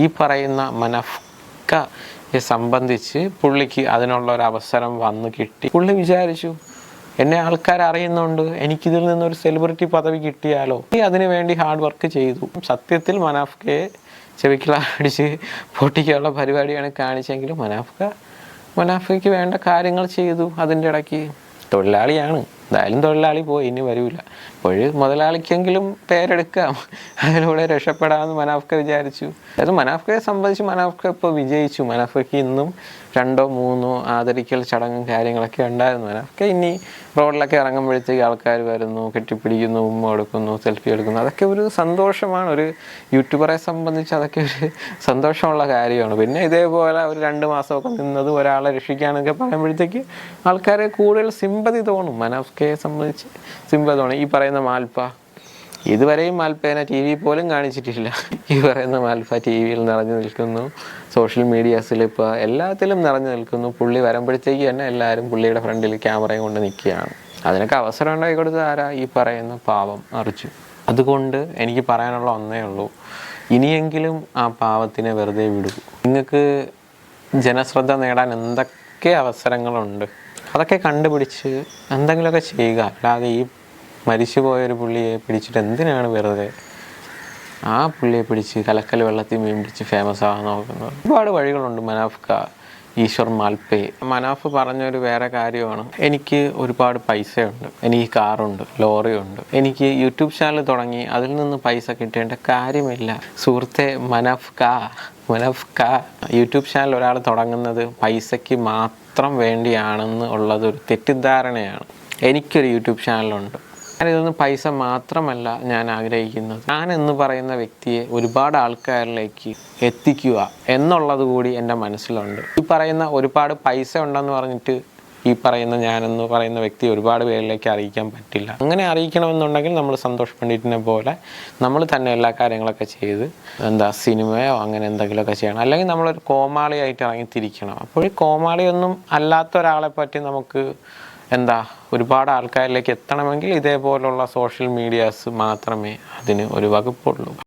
ഈ പറയുന്ന മനഫ്കയെ സംബന്ധിച്ച് പുള്ളിക്ക് അതിനുള്ള ഒരു അവസരം വന്ന് കിട്ടി. പുള്ളി വിചാരിച്ചു എന്നെ ആൾക്കാർ അറിയുന്നുണ്ട് എനിക്കിതിൽ നിന്നൊരു സെലിബ്രിറ്റി പദവി കിട്ടിയാലോ? അതിനു വേണ്ടി ഹാർഡ് വർക്ക് ചെയ്തു. സത്യത്തിൽ മനാഫ്കയെ ചെവിക്കിളടിച്ച് പൊട്ടിക്കാനുള്ള പരിപാടിയാണ് കാണിച്ചെങ്കിലും മനാഫ്ക മനാഫ്കയ്ക്ക് വേണ്ട കാര്യങ്ങൾ ചെയ്തു. അതിന്റെ ഇടയ്ക്ക് തൊഴിലാളിയാണ്. എന്തായാലും തൊഴിലാളി പോയി ഇനി വരൂല. ഒരു മുതലാളിക്കെങ്കിലും പേരെടുക്കാം. അതിലൂടെ രക്ഷപ്പെടാമെന്ന് മനാഫ്ക വിചാരിച്ചു. അതായത് മനാഫ്കയെ സംബന്ധിച്ച് മനാഫ്ക ഇപ്പോൾ വിജയിച്ചു. മനാഫ്കയ്ക്ക് ഇന്നും രണ്ടോ മൂന്നോ ആദരിക്കൽ ചടങ്ങും കാര്യങ്ങളൊക്കെ ഉണ്ടായിരുന്നു. മനാഫ്ക ഇനി റോഡിലൊക്കെ ഇറങ്ങുമ്പോഴത്തേക്ക് ആൾക്കാർ വരുന്നു കെട്ടിപ്പിടിക്കുന്നു ഉമ്മ എടുക്കുന്നു സെൽഫി എടുക്കുന്നു. അതൊക്കെ ഒരു സന്തോഷമാണ്. ഒരു യൂട്യൂബറെ സംബന്ധിച്ച് അതൊക്കെ ഒരു സന്തോഷമുള്ള കാര്യമാണ്. പിന്നെ ഇതേപോലെ ഒരു രണ്ട് മാസമൊക്കെ നിന്നത് ഒരാളെ രക്ഷിക്കാനൊക്കെ പറയുമ്പോഴത്തേക്ക് ആൾക്കാരെ കൂടുതൽ സിമ്പതി തോന്നും. മനസ്കയെ സംബന്ധിച്ച് സിമ്പതി തോന്നും. ഈ പറയുന്ന മാൽപ്പ ഇതുവരെയും മാൽപ്പേനെ ടി വി പോലും കാണിച്ചിട്ടില്ല. ഈ പറയുന്ന മാൽപ്പ ടി വിയിൽ നിറഞ്ഞു നിൽക്കുന്നു. സോഷ്യൽ മീഡിയാസിൽ ഇപ്പോൾ എല്ലാത്തിലും നിറഞ്ഞു നിൽക്കുന്നു. പുള്ളി വരുമ്പോഴത്തേക്ക് തന്നെ എല്ലാവരും പുള്ളിയുടെ ഫ്രണ്ടിൽ ക്യാമറയും കൊണ്ട് നിൽക്കുകയാണ്. അതിനൊക്കെ അവസരം ഉണ്ടാക്കി കൊടുത്ത ആരാ? ഈ പറയുന്ന പാവം അർജുൻ. അതുകൊണ്ട് എനിക്ക് പറയാനുള്ള ഒന്നേ ഉള്ളൂ. ഇനിയെങ്കിലും ആ പാവത്തിനെ വെറുതെ വിടൂ. നിങ്ങൾക്ക് ജനശ്രദ്ധ നേടാൻ എന്തൊക്കെ അവസരങ്ങളുണ്ട്? അതൊക്കെ കണ്ടുപിടിച്ച് എന്തെങ്കിലുമൊക്കെ ചെയ്യുക. അല്ലാതെ ഈ മരിച്ചുപോയൊരു പുള്ളിയെ പിടിച്ചിട്ട് എന്തിനാണ് വെറുതെ ആ പുള്ളിയെ പിടിച്ച് കലക്കൽ വെള്ളത്തിൽ മീൻ പിടിച്ച് ഫേമസ് ആകാൻ നോക്കുന്നത്? ഒരുപാട് വഴികളുണ്ട് മനാഫ്ക ഈശ്വർ മാൽപേ. മനാഫ് പറഞ്ഞൊരു വേറെ കാര്യമാണ്. എനിക്ക് ഒരുപാട് പൈസയുണ്ട്. എനിക്ക് കാറുണ്ട് ലോറിയുണ്ട്. എനിക്ക് യൂട്യൂബ് ചാനൽ തുടങ്ങി അതിൽ നിന്ന് പൈസ കിട്ടേണ്ട കാര്യമില്ല. സുഹൃത്തെ മനാഫ്ക മനാഫ്ക യൂട്യൂബ് ചാനൽ ഒരാൾ തുടങ്ങുന്നത് പൈസയ്ക്ക് മാത്രം വേണ്ടിയാണെന്ന് ഉള്ളത് ഒരു തെറ്റിദ്ധാരണയാണ്. എനിക്കൊരു യൂട്യൂബ് ചാനലുണ്ട്. ഇതൊന്നും പൈസ മാത്രമല്ല ഞാൻ ആഗ്രഹിക്കുന്നത്. ഞാൻ എന്ന് പറയുന്ന വ്യക്തിയെ ഒരുപാട് ആൾക്കാരിലേക്ക് എത്തിക്കുക എന്നുള്ളത് കൂടി എന്റെ മനസ്സിലുണ്ട്. ഈ പറയുന്ന ഒരുപാട് പൈസ ഉണ്ടെന്ന് പറഞ്ഞിട്ട് ഈ പറയുന്ന ഞാനെന്ന് പറയുന്ന വ്യക്തി ഒരുപാട് പേരിലേക്ക് അറിയിക്കാൻ പറ്റില്ല. അങ്ങനെ അറിയിക്കണമെന്നുണ്ടെങ്കിൽ നമ്മൾ സന്തോഷ് പണ്ഡിറ്റിനെ പോലെ നമ്മൾ തന്നെ എല്ലാ കാര്യങ്ങളൊക്കെ ചെയ്ത് എന്താ സിനിമയോ അങ്ങനെ എന്തെങ്കിലുമൊക്കെ ചെയ്യണം. അല്ലെങ്കിൽ നമ്മളൊരു കോമാളിയായിട്ട് ഇറങ്ങി തിരിക്കണം. അപ്പോൾ ഈ കോമാളിയൊന്നും അല്ലാത്ത ഒരാളെ പറ്റി നമുക്ക് എന്താ ഒരുപാട് ആൾക്കാരിലേക്ക് എത്തണമെങ്കിൽ ഇതേപോലുള്ള സോഷ്യൽ മീഡിയാസ് മാത്രമേ അതിന് ഒരു വകുപ്പുള്ളൂ.